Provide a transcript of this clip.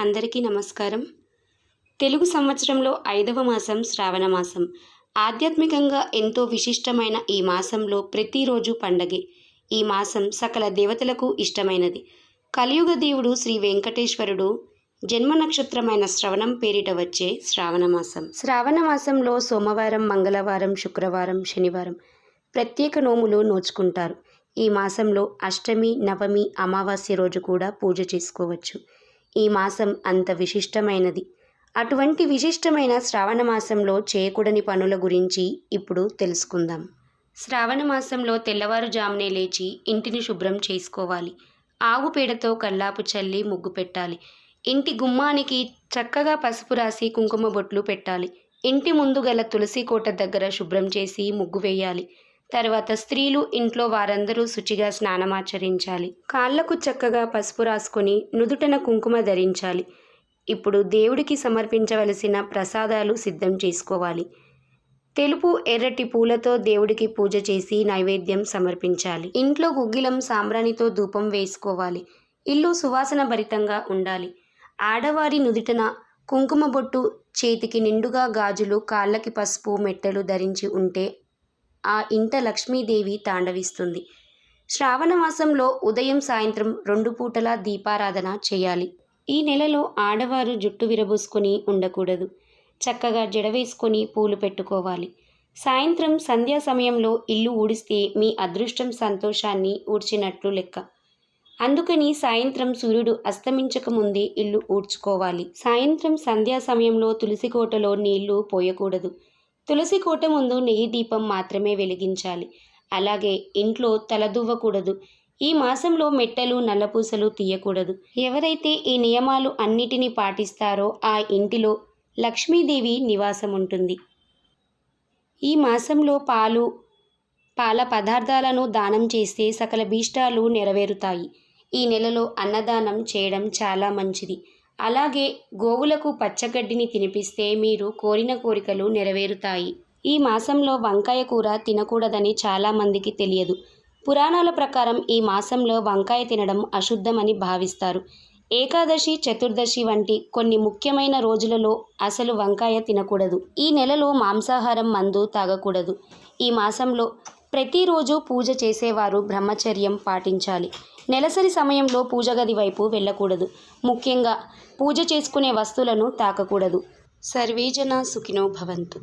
అందరికీ నమస్కారం. తెలుగు సంవత్సరంలో ఐదవ మాసం శ్రావణ మాసం. ఆధ్యాత్మికంగా ఎంతో విశిష్టమైన ఈ మాసంలో ప్రతిరోజు పండగే. ఈ మాసం సకల దేవతలకు ఇష్టమైనది. కలియుగ దేవుడు శ్రీ వెంకటేశ్వరుడు జన్మ నక్షత్రమైన శ్రవణం పేరిట వచ్చే శ్రావణ మాసం. శ్రావణ మాసంలో సోమవారం మంగళవారం శుక్రవారం శనివారం ప్రత్యేక నోములు నోచుకుంటారు. ఈ మాసంలో అష్టమి నవమి అమావాస్య రోజు కూడా పూజ చేసుకోవచ్చు. ఈ మాసం అంత విశిష్టమైనది. అటువంటి విశిష్టమైన శ్రావణ మాసంలో చేయకూడని పనుల గురించి ఇప్పుడు తెలుసుకుందాం. శ్రావణ మాసంలో తెల్లవారుజామునే లేచి ఇంటిని శుభ్రం చేసుకోవాలి. ఆవు పేడతో కల్లాపు చల్లి ముగ్గు పెట్టాలి. ఇంటి గుమ్మానికి చక్కగా పసుపు రాసి కుంకుమ బొట్లు పెట్టాలి. ఇంటి ముందు గల తులసి కోట దగ్గర శుభ్రం చేసి ముగ్గు వేయాలి. తర్వాత స్త్రీలు ఇంట్లో వారందరూ శుచిగా స్నానమాచరించాలి. కాళ్ళకు చక్కగా పసుపు రాసుకొని నుదుటన కుంకుమ ధరించాలి. ఇప్పుడు దేవుడికి సమర్పించవలసిన ప్రసాదాలు సిద్ధం చేసుకోవాలి. తెలుపు ఎర్రటి పూలతో దేవుడికి పూజ చేసి నైవేద్యం సమర్పించాలి. ఇంట్లో గుగ్గిలం సాంబ్రాణితో ధూపం వేసుకోవాలి. ఇల్లు సువాసన భరితంగా ఉండాలి. ఆడవారి నుదుటన కుంకుమ బొట్టు చేతికి నిండుగా గాజులు కాళ్ళకి పసుపు మెట్టలు ధరించి ఉంటే ఆ ఇంట లక్ష్మీదేవి తాండవిస్తుంది. శ్రావణ మాసంలో ఉదయం సాయంత్రం రెండు పూటలా దీపారాధన చేయాలి. ఈ నెలలో ఆడవారు జుట్టు విరబూసుకొని ఉండకూడదు. చక్కగా జడ వేసుకొని పూలు పెట్టుకోవాలి. సాయంత్రం సంధ్యా సమయంలో ఇల్లు ఊడిస్తే మీ అదృష్టం సంతోషాన్ని ఊడ్చినట్లు లెక్క. అందుకని సాయంత్రం సూర్యుడు అస్తమించక ముందే ఇల్లు ఊడ్చుకోవాలి. సాయంత్రం సంధ్యా సమయంలో తులసి కోటలో నీళ్ళు పోయకూడదు. తులసి కోట ముందు నెయ్యి దీపం మాత్రమే వెలిగించాలి. అలాగే ఇంట్లో తలదువ్వకూడదు ఈ మాసంలో మెట్టలు నల్లపూసలు తీయకూడదు. ఎవరైతే ఈ నియమాలు అన్నిటినీ పాటిస్తారో ఆ ఇంటిలో లక్ష్మీదేవి నివాసం ఉంటుంది. ఈ మాసంలో పాలు పాల పదార్థాలను దానం చేస్తే సకల భీష్టాలు నెరవేరుతాయి. ఈ నెలలో అన్నదానం చేయడం చాలా మంచిది. అలాగే గోవులకు పచ్చగడ్డిని తినిపిస్తే మీరు కోరిన కోరికలు నెరవేరుతాయి. ఈ మాసంలో వంకాయ కూర తినకూడదని చాలామందికి తెలియదు. పురాణాల ప్రకారం ఈ మాసంలో వంకాయ తినడం అశుద్ధమని భావిస్తారు. ఏకాదశి చతుర్దశి వంటి కొన్ని ముఖ్యమైన రోజులలో అసలు వంకాయ తినకూడదు. ఈ నెలలో మాంసాహారం మందు తాగకూడదు. ఈ మాసంలో ప్రతిరోజు పూజ చేసేవారు బ్రహ్మచర్యం పాటించాలి. నెలసరి సమయంలో పూజ గది వైపు వెళ్ళకూడదు. ముఖ్యంగా పూజ చేసుకునే వస్తువులను తాకకూడదు. సర్వేజన సుఖినో భవంతు.